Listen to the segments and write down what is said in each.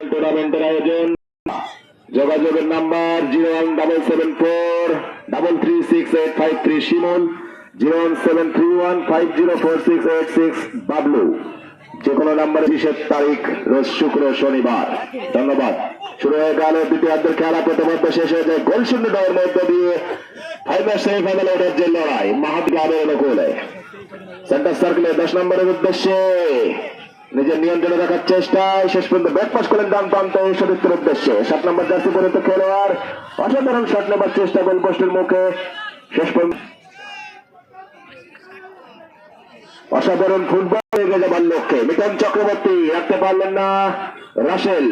টুর্নামেন্টের আয়োজন। যোগাযোগের number zero one double seven four double three six eight five three Shimul, zero one seven three one five zero four six eight six Bablu. যে কোনো নাম্বারে বিশেষ তারিখ রোজ শুক্র শনিবার। ধন্যবাদ। শুরু হয়ে গেল দ্বিতীয়ার্ধের খেলা। প্রথমার্ধ শেষ হয়ে যায় গোল শূন্য দলের মধ্যে দিয়ে ফাইনাল সেমিফাইনাল ওঠার যে লড়াই মাহাদ্রামের অনুকূলে সেন্টার সার্কেলে দশ নম্বরের উদ্দেশ্যে নিজের নিয়ন্ত্রণে রাখার চেষ্টায় শেষ পর্যন্ত ব্যাট পাস করলেন ডান প্রান্ত সতীর্থের উদ্দেশ্যে সাত নম্বর জার্সি পরিত খেলোয়াড় অসাধারণ শট নেবার চেষ্টা গোল পোস্টের মুখে শেষ পর্যন্ত অসাধারণ ফুটবল এগিয়ে যাবার লক্ষ্যে মিটন চক্রবর্তী রাখতে পারলেন না রাসেল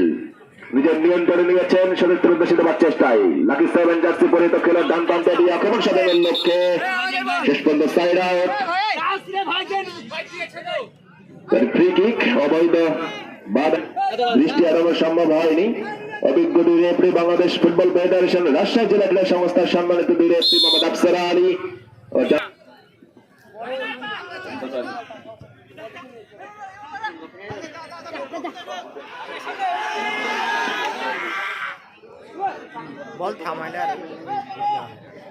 নিজের নিয়ন্ত্রণে নিয়েছেন সতীর্থের উদ্দেশ্যে দেবার চেষ্টায় লাকি সেভেন জার্সি পরিত খেলোয়াড় ডান প্রান্তে দিয়ে আক্রমণ সাধনের লক্ষ্যে শেষ পর্যন্ত সাইড আউট ফ্রি কিক অবৈধ বাধা দৃষ্টি এড়ানো সম্ভব হয়নি। অভিজ্ঞ দুই referee Bangladesh football federation Rajshahi জেলা ক্রীড়া সংস্থার সম্মানিত দুই রেফারি মোহাম্মদ আফসার আলী। ও বল থামাইলে আর।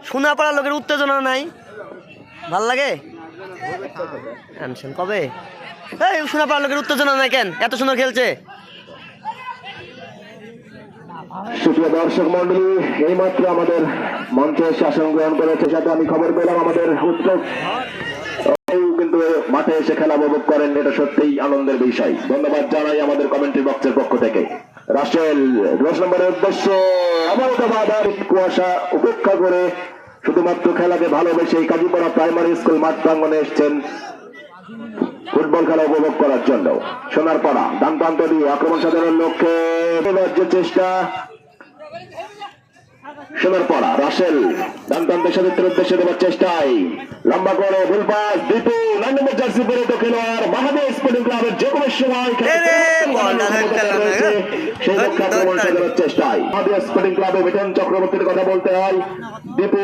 শোনা পড়া লোকের উত্তেজনা নাই। ভালো লাগে? কবে? এই শোনা পড়া লোকের উত্তেজনা নাই কেন? এত সুন্দর খেলছে। সুপ্রিয় দর্শক মন্ডলী আমাদের মঞ্চে গ্রহণ করেছে। সাথে আমি খবর পেলাম আমাদের উত্তর কিন্তু মাঠে এসে খেলা উপভোগ করেন, এটা সত্যিই আনন্দের বিষয়। ধন্যবাদ জানাই আমাদের কমেন্ট্রি বক্সের পক্ষ থেকে। দশ নম্বরের উদ্দেশ্যে কুয়াশা উপেক্ষা করে শুধুমাত্র খেলাকে ভালোবেসে কাজীপাড়া প্রাইমারি স্কুল মাঠ প্রাঙ্গনে এসছেন ফুটবল খেলা উপভোগ করার জন্য। সোনার পাড়া ডান প্রান্ত দিয়ে আক্রমণ সাধনের লক্ষ্যে রাজ্যের চেষ্টা সোনার পাড়া রাসেল ডান প্রান্তের সতীর্থের উদ্দেশ্যে দেওয়ার চেষ্টায়। লম্বা করে ভুল পাস দ্বিতীয় নয় নম্বর জার্সি পরে তো খেলোয়াড় মহাদেব স্পোর্টিং ক্লাবের যে কোনো সময়। সেই লক্ষ্যে আক্রমণ ধর। চেষ্টায়। মহাদেব স্পোর্টিং ক্লাবে মিঠন চক্রবর্তীর কথা বলতে হয়। দীপু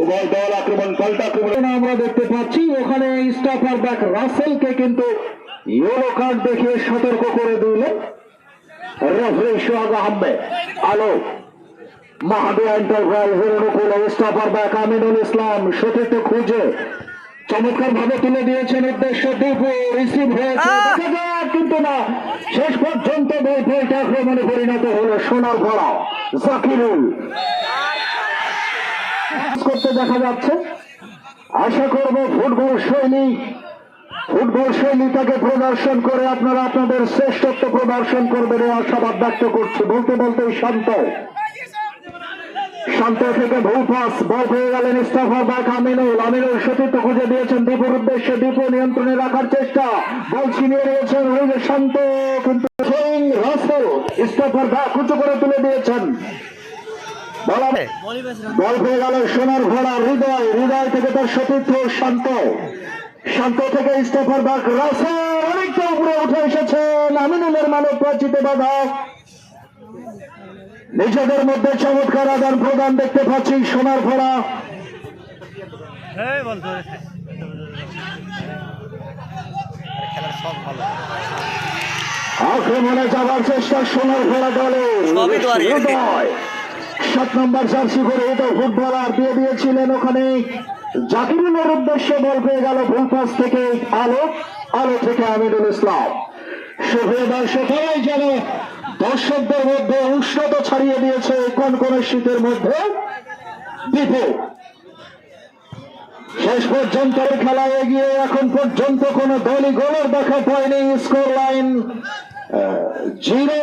উভয় দল আক্রমণ পাল্টা আক্রমণ। আমরা দেখতে পাচ্ছি ওখানে স্টাফার ব্যাক রাসেলকে কিন্তু ইয়েলো কার্ড দেখিয়ে সতর্ক করে দিলেন রেফারি সোহাগ আহমেদ। আলো। মাহাদি এন্টারপ্রাইজের অনুকূলে স্টাফার ব্যাক আমিনুল ইসলাম সতীর্থ খুঁজে। চমৎকার ভাবে তুলে দিয়েছেন উদ্দেশ্য দীপু রিসিভ হয়েছে! কিন্তু না। শেষ পর্যন্ত বই বইটা আক্রমণে পরিণত হলো সোনার ভরা জাকিরুল। করতে দেখা যাচ্ছে। আশা করব ফুটবল শৈলী, ফুটবল শৈলীটাকে প্রদর্শন করে আপনারা আপনাদের শ্রেষ্ঠত্ব প্রদর্শন করবেন এই আশাবাদ ব্যক্ত করছি। বলতে বলতে শান্ত। শান্ত থেকে ভুল বল পেয়ে গেলেন ইস্তাফা বাক আমিনুল। আমিনুল সতীর্থ খুঁজে দিয়েছেন দীপুর উদ্দেশ্যে, দীপু নিয়ন্ত্রণে রাখার চেষ্টা। বল ছিনিয়ে নিয়েছেন শান্ত, কিন্তু রাসেল ইস্তাফার ব্যাক উঁচু করে তুলে দিয়েছেন। বলা বল পেয়ে গেল সোনার ঘোড়া হৃদয় হৃদয় থেকে তার সতীর্থ শান্ত। শান্ত থেকে ইস্তাফার বাক রাসেল অনেকটা উপরে উঠে এসেছেন আমিনুলের মানব প্রাচিতে বাধা নিজেদের মধ্যে চমৎকার আদান প্রদান দেখতে পাচ্ছি সোনার ভরা আক্রমণে যাবার চেষ্টা সোনার ভরা দলে সাত নম্বর জার্সি করে এটা ফুটবলার দিয়ে দিয়েছিলেন ওখানে। জাকিরুলের উদ্দেশ্যে বল পেয়ে গেল ভুল পাস থেকে আলো আলো থেকে আমিনুল ইসলাম। সুপ্রিয় দর্শক যেন দর্শকদের মধ্যে উষ্ণতা ছাড়িয়ে দিয়েছে কোন কোন শীতের মধ্যে। দীপু শেষ পর্যন্ত এই খেলা এগিয়ে এখন পর্যন্ত কোন দলই গোলের দেখা পায়নি। Score line zero.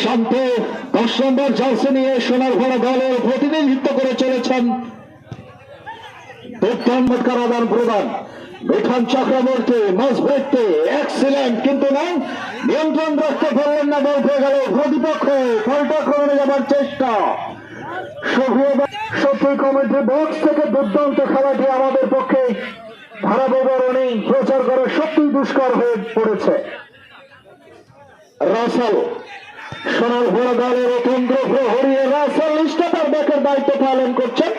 শান্ত দশ নম্বর জার্সি নিয়ে সোনার ঘোড়া দলের প্রতিনিধিত্ব করে চলেছেন দুর্দান্তকার আদান প্রদান। মিঠন চক্রবর্তী, মজবুতি এক্সিলেন্ট কিন্তু না নিয়ন্ত্রণ রাখতে পারলেন না, বল হয়ে গেল প্রতিপক্ষ। পাল্টাক্রমণে যাবার চেষ্টা। সত্যি কমিটি বক্স থেকে দুর্দান্ত খেলাটি আমাদের পক্ষে ধারাবিবরণী প্রচার করা সত্যি দুষ্কর হয়ে পড়েছে। রাসেল সোনার ঘোড়া দলের অতন্ত্র প্রহরী রাসেল স্টার ব্যাকের দায়িত্ব পালন করছেন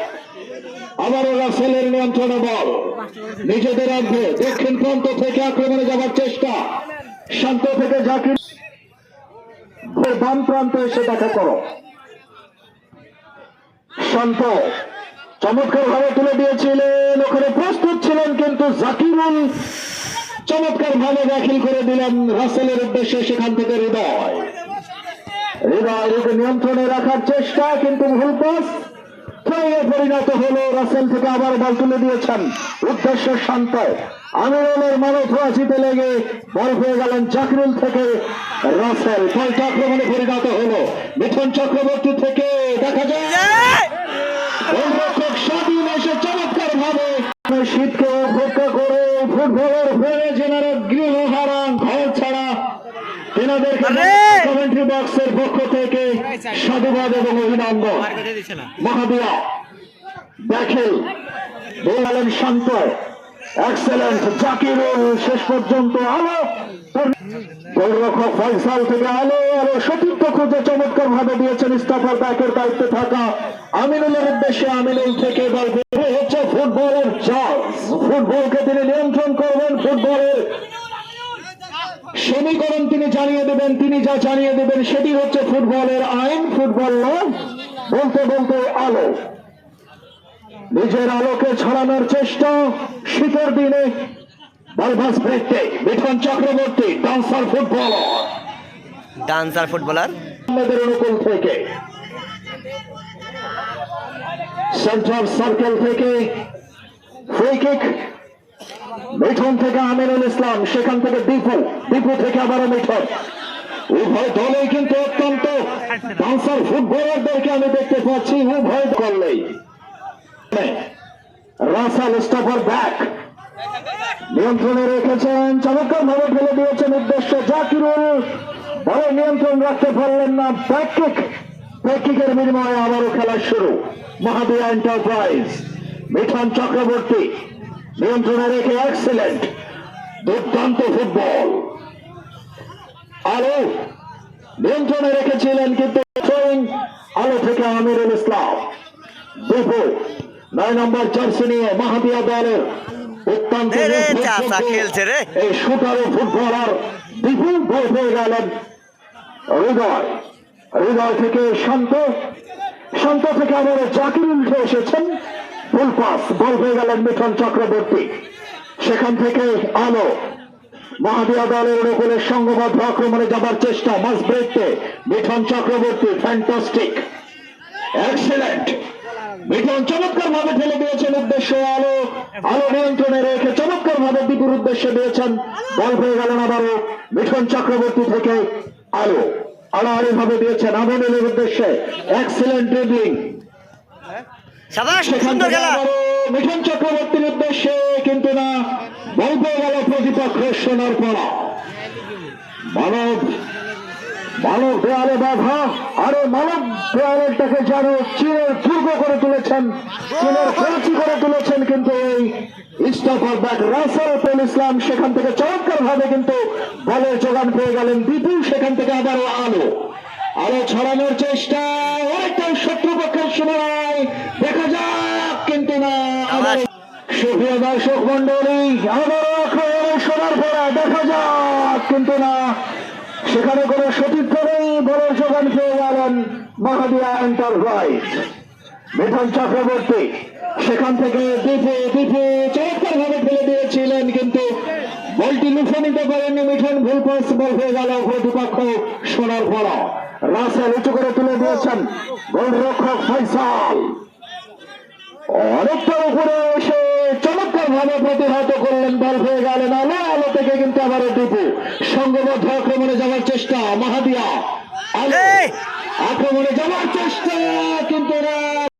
আবারও রাসেলের নিয়ন্ত্রণে বল। নিজেদের দক্ষিণ প্রান্ত থেকে আক্রমণে যাবার চেষ্টা। শান্ত থেকে জাকির বাম প্রান্তে এসে দেখা করো। শান্ত। চমৎকার ভাবে তুলে দিয়েছিলেন। ওখানে প্রস্তুত ছিলেন কিন্তু জাকিরুল। চমৎকার ভাবে দাখিল করে দিলেন রাসেলের উদ্দেশ্যে সেখান থেকে হৃদয়। হৃদয় রোগে নিয়ন্ত্রণে রাখার চেষ্টা, কিন্তু ভুল পাস পরিণত হলো রাসেল থেকে আবার বল তুলে দিয়েছেন। উদ্দেশ্য শান্ত। আমিরুলের মানব রাশিতে লেগে বল পেয়ে গেলেন চাকরুল থেকে রাসেল। বলটা আক্রমণে পরিণত হলো। মিঠুন চক্রবর্তী থেকে দেখা যায় স্বাধীন এসে চমৎকার ভাবে শীতকে উপেক্ষা করে ফুটবলের হয়ে যেনারা গৃহ হারান ঘর ছাড়া। তেনাদেরকে আরে! কমেন্ট্রি বক্সের পক্ষ থেকে সাধুবাদ এবং অভিনন্দন। মহাবিয়া দেখেন বললেন শান্ত এক্সেলেন্ট জাকিরুল শেষ পর্যন্ত আলো। গোলরক্ষক ফয়সাল থেকে আলো আলো সতীর্থ খুঁজে চমৎকার ভাবে দিয়েছেন স্টাফার ব্যাকের দায়িত্বে থাকা আমিনুলের উদ্দেশ্যে আমিনুল থেকে বল হচ্ছে ফুটবলের চার্জ ফুটবলকে তিনি নিয়ন্ত্রণ করবেন ফুটবলের সমীকরণ তিনি জানিয়ে দেবেন তিনি যা জানিয়ে দেবেন সেটি হচ্ছে ফুটবলের আইন ফুটবল ল বলতে বলতে আলো। নিজের আলোকে ছড়ানোর চেষ্টা শীতের দিনে বালভাস Mithun Chakraborty dancer footballer. Dancer footballer. আমাদের অনুকূল থেকে। সেন্ট্রাল সার্কেল থেকে ফ্রি কিক মিঠন থেকে আমিনুল ইসলাম, সেখান থেকে দীপু দীপু থেকে আবারও মিঠন। উভয় দলেই কিন্তু অত্যন্ত ফুটবলারদেরকে আমি দেখতে পাচ্ছি, উভয় করলেই রাসাল স্টাফার ব্যাক নিয়ন্ত্রণে রেখেছেন চমৎকার ভাবে ফেলে দিয়েছেন উদ্দেশ্য জাকিরুল। বলে নিয়ন্ত্রণ রাখতে পারলেন না ব্যাক কিক ব্যাক কিকের বিনিময়ে আবারও খেলা শুরু। মহাবিয়া এন্টারপ্রাইজ মিঠন চক্রবর্তী। নিয়ন্ত্রণে রেখে এক্সিলেন্ট দুর্দান্ত ফুটবল আলো নিয়ন্ত্রণে রেখেছিলেন কিন্তু আলো থেকে আমিরুল ইসলাম। দীপু নয় নম্বর জার্সি নিয়ে মাহাবিয়া দলের অত্যন্ত। এই শুটার ও ফুটবলার বিপুল বল হয়ে গেলেন হৃদয়। হৃদয় থেকে শান্ত শান্ত থেকে আবার জাকির উঠে এসেছেন। ফুল পাস বল হয়ে গেলেন মিঠন চক্রবর্তী। সেখান থেকে আলো। মহাবিয়া দলের অনুকূলে সংঘবদ্ধ আক্রমণে যাবার চেষ্টা মাস ব্রেকতে মিঠন চক্রবর্তী ফ্যান্টাস্টিক এক্সেলেন্ট মিঠন চমৎকার ভাবে ফেলে দিয়েছেন উদ্দেশ্য আলো। আলো নিয়ন্ত্রণে রেখে চমৎকার ভাবে বিপুর উদ্দেশ্যে দিয়েছেন। বল হয়ে গেলেন আবারও মিঠন চক্রবর্তী থেকে আলো। আড়াআড়ি ভাবে দিয়েছেন আমিনুলের উদ্দেশ্যে। এক্সেলেন্ট ড্রিবলিং চক্রবর্তীর উদ্দেশ্যে কিন্তু না বল পেয়ে গেল প্রতিপক্ষের সোনার পড়া। মানব মানব দেয়ালে বাধা, আরে মানব যেন চীনের দুর্গ করে তুলেছেন, চীনের ফেলচি করে তুলেছেন কিন্তু এই ইস্টাফার ব্যাক রাসেল পেল ইসলাম। সেখান থেকে চমৎকার ভাবে কিন্তু বলের যোগান পেয়ে গেলেন বিপুল সেখান থেকে আবারও আলো। আলো ছড়ানোর চেষ্টা। অনেকটাই শত্রুপক্ষের সময়। দেখা যাক কিন্তু না। সুপ্রিয় দর্শক মন্ডলী আবারও আক্রমণে সোনার পড়া দেখা যাক কিন্তু না। সেখানে কোনো সতীর্থ নেই বলের যোগান পেয়ে গেলেন মহাদিয়া এন্টারপ্রাইজ। মিঠন চক্রবর্তী সেখান থেকে দ্বীপে দ্বীপে চমৎকার ভাবে ফেলে দিয়েছিলেন কিন্তু বলটি লুফে নিতে পারেননি মিঠন। ভুল পাস বল হয়ে গেল প্রতিপক্ষ সোনার পড়া রাসেল উঁচু করে তুলে দিয়েছেন। গোলরক্ষক ফাইসাল অনেকটা উপরে এসে চমৎকার ভাবে প্রতিহত করলেন বল হয়ে গেলেন আলো আলো থেকে কিন্তু আবার টিপু। সঙ্গবদ্ধ আক্রমণে যাওয়ার চেষ্টা মাহাদিয়া! আক্রমণে যাওয়ার চেষ্টা কিন্তু না